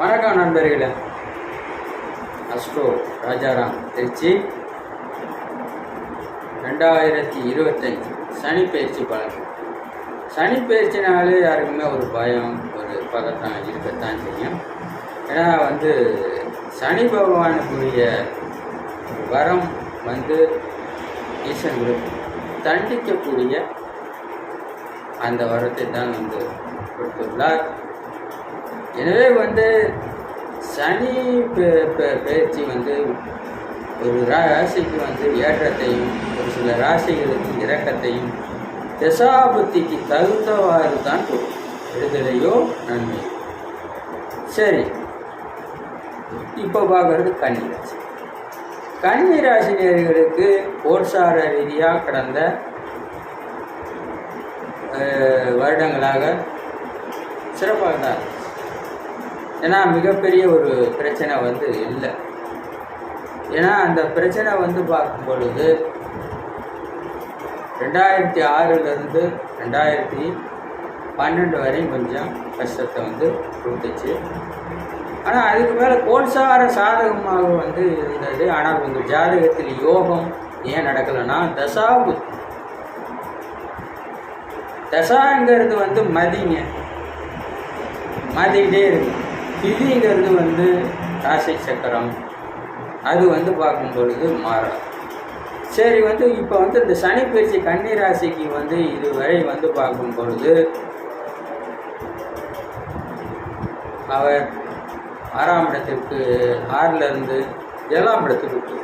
வணக்கம் நண்பர்களே. அஸ்ட்ரோ ராஜாராம் திருச்சி. ரெண்டாயிரத்தி இருபத்தஞ்சி. சனி பயிற்சி பலன். சனி பயிற்சினாலே யாருக்குமே ஒரு பயம் ஒரு பதட்டம் இருக்கத்தான் செய்யும். ஏன்னா வந்து சனி பகவானுக்குரிய வரம் வந்து ஈசன்களுக்கு தண்டிக்கக்கூடிய அந்த வரத்தை தான் வந்து கொடுத்துள்ளார். எனவே வந்து சனி பயிற்சி வந்து ஒரு ராசிக்கு வந்து ஏற்றத்தையும் ஒரு சில ராசிகளுக்கு இறக்கத்தையும் தசாபுத்திக்கு தகுந்தவாறு தான் கொடுக்கும். விடுதலையோ நன்மை. சரி. இப்போ பார்க்கறது கன்னிராசி கன்னிராசி நேர்களுக்கு போர்சார ரீதியாக கடந்த வருடங்களாக சிறப்பாக தான் ஏன்னா மிகப்பெரிய ஒரு பிரச்சனை வந்து இல்லை. ஏன்னா அந்த பிரச்சனை வந்து பார்க்கும் பொழுது ரெண்டாயிரத்தி ஆறுலேருந்து ரெண்டாயிரத்தி பன்னெண்டு வரையும் கொஞ்சம் கஷ்டத்தை வந்து கொடுத்துச்சு. ஆனால் அதுக்கு மேலே கோல்சார சாதகமாக வந்து இருந்தது. ஆனால் உங்கள் ஜாதகத்தில் யோகம் ஏன் நடக்கலைன்னா தசாபு. தசாங்கிறது வந்து மதிங்க. மதிக்கிட்டே இருக்கு. திதிங்கிறது வந்து ராசி சக்கரம். அது வந்து பார்க்கும் பொழுது மாறும் சரி வந்து இப்போ வந்து இந்த சனி பயிற்சி கன்னி ராசிக்கு வந்து இதுவரை வந்து பார்க்கும் பொழுது அவர் ஆறாம் இடத்திற்கு ஆறிலிருந்து ஏழாம் இடத்துக்கு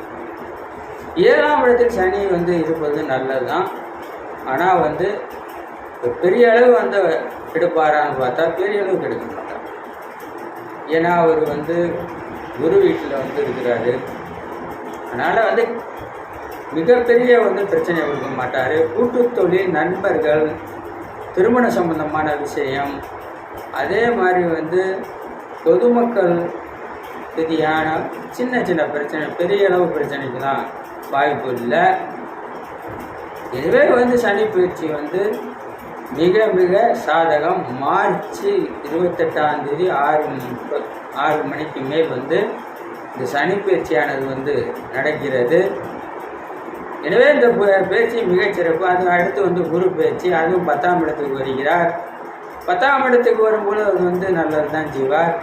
ஏழாம் இடத்தில் சனி வந்து இருப்பது நல்லது தான் ஆனால் வந்து பெரிய அளவு வந்து எடுப்பாரான்னு பார்த்தா பெரிய அளவு கெடுக்க ஏன்னா அவர் வந்து குரு வீட்டில் வந்து இருக்கிறாரு. அதனால் வந்து மிகப்பெரிய வந்து பிரச்சனை கொடுக்க மாட்டார். கூட்டு தொழில் நண்பர்கள் திருமண சம்பந்தமான விஷயம் அதே மாதிரி வந்து பொதுமக்கள் ரீதியான சின்ன சின்ன பிரச்சனை பெரிய அளவு பிரச்சனைக்கெல்லாம் வாய்ப்பு இல்லை. இதுவே வந்து சனி பயிற்சி வந்து மிக மிக சாதகம். மார்ச் இருபத்தெட்டாம் தேதி ஆறு ஆறு மணிக்கு மேல் வந்து இந்த சனி பயிற்சியானது வந்து நடக்கிறது. எனவே இந்த பயிற்சி மிகச்சிறப்பு அது அடுத்து வந்து குரு பயிற்சி. அதுவும் பத்தாம் இடத்துக்கு வருகிறார். பத்தாம் இடத்துக்கு வரும்போது அது வந்து நல்லது தான் ஜீவார்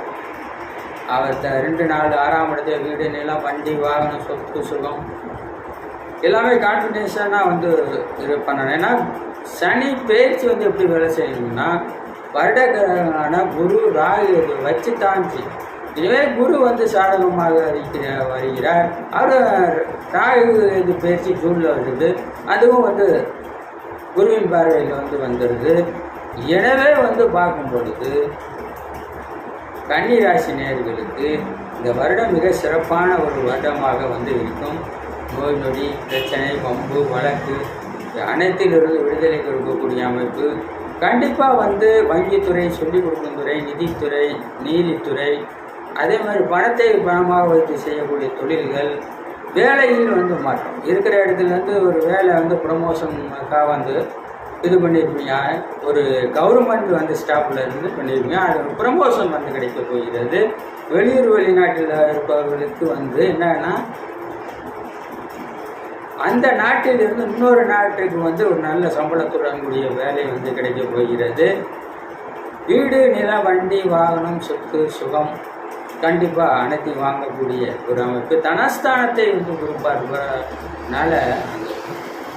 அவர் த- ரெண்டு நாலு ஆறாம் இடத்துல வீடு நிலம் வண்டி வாகனம் சொத்து சுகம் எல்லாமே கான்ஃபிடென்ஷனாக வந்து இது பண்ணணும். ஏன்னா சனி பேச்சு வந்து எப்படி வேலை செய்யணும்னா வருடகரான குரு ராகு வச்சு தான் இதுவே குரு வந்து சாதகமாக இருக்கிற வருகிறார். அவர் ராகு இது பேச்சு ஜூனில் வருது. அதுவும் வந்து குருவின் பார்வையில் வந்து வந்துடுது எனவே வந்து பார்க்கும் பொழுது கன்னிராசி நேர்களுக்கு இந்த வருடம் மிக சிறப்பான ஒரு வருடமாக வந்து இருக்கும். நோய் நொடி பிரச்சனை வம்பு வழக்கு அனைத்திலிருந்து விடுதலை கொடுக்கக்கூடிய அமைப்பு. கண்டிப்பாக வந்து வங்கித்துறை சொல்லிக் கொடுக்கும் துறை நிதித்துறை நீதித்துறை அதே மாதிரி பணத்தை பணமாக வைத்து செய்யக்கூடிய தொழில்கள் வேலையில் வந்து மாற்றம். இருக்கிற இடத்துலேருந்து ஒரு வேலை வந்து ப்ரொமோஷனுக்காக வந்து இது பண்ணியிருப்பீங்க ஒரு கவர்மெண்ட் வந்து ஸ்டாஃபில் இருந்து பண்ணியிருப்பீங்க அது ஒரு ப்ரமோஷன் வந்து கிடைக்க போகிறது. வெளியூர் வெளிநாட்டில் இருப்பவர்களுக்கு வந்து என்னன்னா அந்த நாட்டிலிருந்து இன்னொரு நாட்டுக்கு வந்து ஒரு நல்ல சம்பளத்துடன் கூடிய வேலை வந்து கிடைக்க போகிறது. வீடு நில வண்டி வாகனம் சொத்து சுகம் கண்டிப்பாக அனைத்தையும் வாங்கக்கூடிய ஒரு அமைப்பு. தனஸ்தானத்தை வந்து குறிப்பாக இருப்பதனால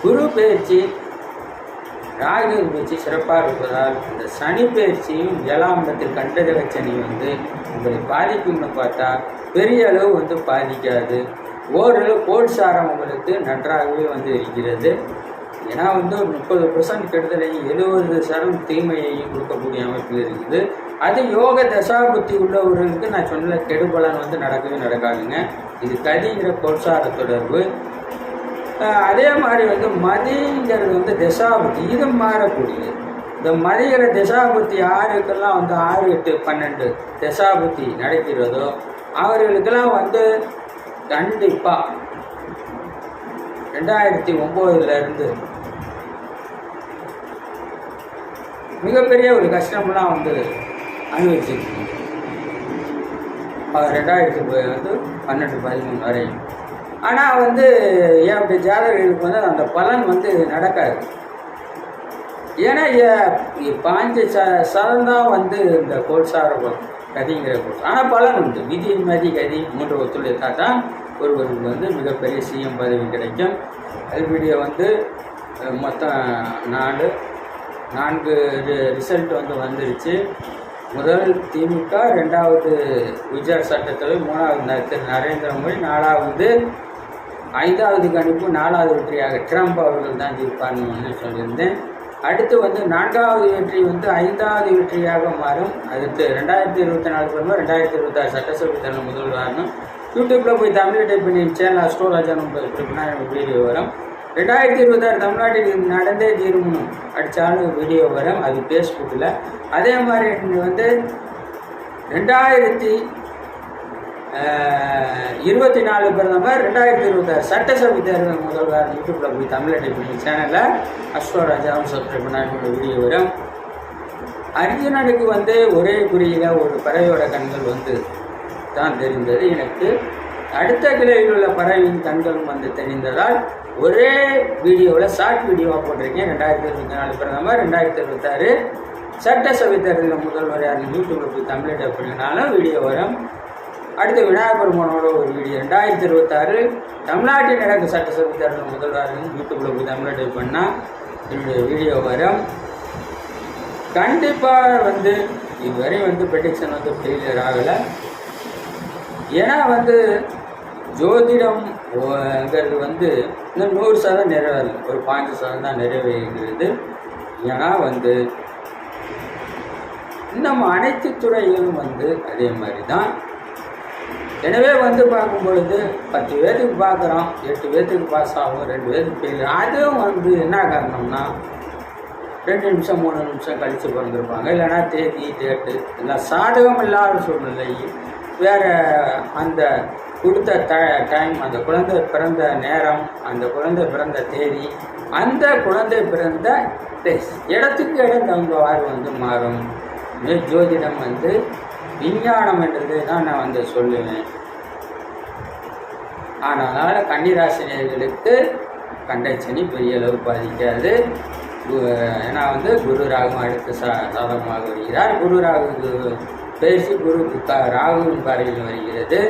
குரு பயிற்சி ராகு பயிற்சி சிறப்பாக இருப்பதால் இந்த சனி பயிற்சியும் ஏழாம் இடத்தில் சனி வந்து உங்களை பாதிக்கும்னு பார்த்தா பெரிய அளவு வந்து பாதிக்காது. ஓரளவு கோட்சாரம் உங்களுக்கு நன்றாகவே வந்து இருக்கிறது. ஏன்னா வந்து ஒரு முப்பது பர்சன்ட் கெடுதலையும் எழுபது சரம் தீமையையும் கொடுக்கக்கூடிய அமைப்பில் இருக்குது. அது யோக தசாபுத்தி உள்ளவர்களுக்கு நான் சொன்ன கெடுபலன் வந்து நடக்கவே நடக்காதுங்க. இது கதிங்கிற கோட்சார தொடர்பு. அதே மாதிரி வந்து மதிங்கிறது வந்து தசாபுத்தி. இது மாறக்கூடியது. இந்த மதிகிற தசாபுத்தி யாருக்கெல்லாம் வந்து ஆறு எட்டு பன்னெண்டு தசாபுத்தி நடக்கிறதோ அவர்களுக்கெல்லாம் வந்து கண்டிப்பாக ரெண்டாயிரத்தி ஒம்போதுலேருந்து மிகப்பெரிய ஒரு கஷ்டம்லாம் வந்து அனுபவிச்சிருக்கீங்க. ரெண்டாயிரத்தி வந்து பன்னெண்டு பதிமூணு வரையும் ஆனால் வந்து ஏன் அப்படி ஜாதகர்களுக்கு வந்து அந்த பலன் வந்து நடக்காது. ஏன்னா பாஞ்சு ச சதம் தான் வந்து இந்த கோல்சார கதிங்கிற ஆனால் பலன் உண்டு. விதி மதி கதி மூன்று ஒத்துழைத்தா தான் ஒருவருக்கு வந்து மிகப்பெரிய சிஎம் பதவி கிடைக்கும். அது வந்து மொத்தம் நாலு நான்கு ரிசல்ட் வந்து வந்துருச்சு. முதல் திமுக ரெண்டாவது குஜராத் சட்டத்தவை மூணாவது திரு நரேந்திர மோடி நாலாவது ஐந்தாவது கணிப்பு நாலாவது வெற்றியாக ட்ரம்ப் அவர்கள் தான் ஜெயிப்பார்னு சொல்லியிருந்தேன். அடுத்து வந்து நான்காவது வெற்றி வந்து ஐந்தாவது வெற்றியாக மாறும். அடுத்து ரெண்டாயிரத்தி இருபத்தி நாலு பிறகு ரெண்டாயிரத்தி இருபத்தாறு சட்டசபை தேர்தல் முதல்வராகணும். யூடியூப்பில் போய் தமிழ் டைப் பண்ணி சேனல் அஸ்ட்ரோராஜன் குறிப்பிட்டா எனக்கு வீடியோ வரும். ரெண்டாயிரத்தி இருபத்தாறு தமிழ்நாட்டில் நடந்தே தீர்மானம் அடித்தாலும் வீடியோ வரும். அது ஃபேஸ்புக்கில் அதே மாதிரி வந்து ரெண்டாயிரத்தி இருபத்தி நாலு பிரதமர் ரெண்டாயிரத்தி இருபத்தாறு சட்டசபை தேர்தல் முதல்வர் யூடியூப்பில் போய் தமிழ் டைப் பண்ணி சேனலில் அஸ்வராஜாவும் சப்ஸ்கிரைப் பண்ணாங்க வீடியோ வரும். அர்ஜுனனுக்கு வந்து ஒரே குறியில் ஒரு பறவையோட கண்கள் வந்து தான் தெரிந்தது எனக்கு. அடுத்த கிளையில் உள்ள பறவையின் கண்களும் வந்து தெரிந்ததால் ஒரே வீடியோவில் ஷார்ட் வீடியோவாக போட்டிருக்கேன். ரெண்டாயிரத்தி இருபத்தி நாலு பிரதமர் ரெண்டாயிரத்தி இருபத்தாறு சட்டசபை தேர்தலில் முதல்வர் யார் யூடியூப்பில் போய் தமிழ் டைப் பண்ணினாலும் வீடியோ வரும். அடுத்து விநாயகர் பெருமானோட ஒரு வீடியோ. ரெண்டாயிரத்தி இருபத்தாறு தமிழ்நாட்டில் நடக்கும் சட்டசபை தேர்தல் முதல்வர் யூடியூப்பில் போய் தமிழ் டைப் பண்ணால் என்னுடைய வீடியோ வரும். கண்டிப்பாக வந்து இதுவரை வந்து ப்ரெடிக்ஷன் வந்து ஃபெயிலியர் ஆகலை. ஏன்னா வந்து ஜோதிடம்ங்கிறது வந்து இன்னும் நூறு சதம் நிறைவேறல. ஒரு பாஞ்சு சதம் தான் நிறைவேறுகிறது ஏன்னா வந்து இன்னும் அனைத்து துறையிலும் வந்து அதே மாதிரி தான் எனவே வந்து பார்க்கும் பொழுது பத்து பேர்த்துக்கு பார்க்குறோம் எட்டு பேர்த்துக்கு பாஸ் ஆகும் ரெண்டு பேர்த்துக்கு ஃபெயில் அதுவும் வந்து என்ன காரணம்னா ரெண்டு நிமிஷம் மூணு நிமிஷம் கழித்து பிறந்திருப்பாங்க. இல்லைன்னா தேதி டேட்டு எல்லாம் சாதகம் இல்லாத சூழ்நிலை வேறு அந்த கொடுத்த ட டைம் அந்த குழந்தை பிறந்த நேரம் அந்த குழந்தை பிறந்த தேதி அந்த குழந்தை பிறந்த இடத்துக்கு இடம் தகுந்தவாறு வந்து மாறும். மே ஜோதிடம் வந்து விஞ்ஞானம் என்றது தான் நான் வந்து சொல்லுவேன். ஆனால் கன்னிராசினியர்களுக்கு கண்டச்சனி பெரிய அளவு பாதிக்காது. ஏன்னா வந்து குரு ராகு அடுத்து சா சாதகமாக வருகிறார். குரு ராகு பயிற்சி குரு ராகுவின் பார்வையில் வருகிறது.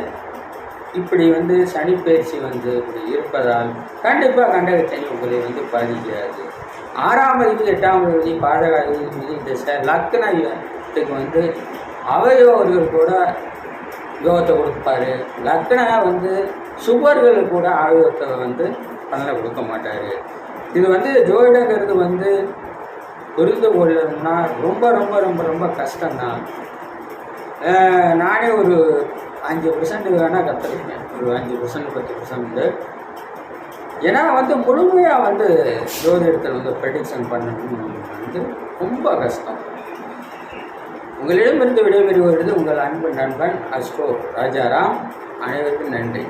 இப்படி வந்து சனி பயிற்சி வந்து இப்படி இருப்பதால் கண்டிப்பாக கண்டகச்சனி உங்களை வந்து பாதிக்காது. ஆறாம் வயது எட்டாம் அதிபதி பாதகாதி திசை லக்னத்துக்கு வந்து அவயோர்கள் கூட யோகத்தை கொடுப்பாரு. லக்னா வந்து சுபர்கள் கூட ஆயுதத்தை வந்து பலனை கொடுக்க மாட்டார். இது வந்து ஜோதிடங்கிறது வந்து புரிந்து கொள்ளணும்னா ரொம்ப ரொம்ப ரொம்ப ரொம்ப கஷ்டம்தான். நானே ஒரு அஞ்சு பர்சன்ட் வேணால் கற்றுருக்கேன் ஒரு அஞ்சு பர்சன்ட் பத்து பர்சன்ட் ஏன்னா வந்து முழுமையாக வந்து ஜோதிடத்தில் வந்து ப்ரெடிக்ஷன் பண்ணணும்னு வந்து ரொம்ப கஷ்டம். உங்களிடமிருந்து விடைபெறுவது உங்கள் அன்பு நண்பன் அஸ்கோ ராஜாராம். அனைவருக்கும் நன்றி.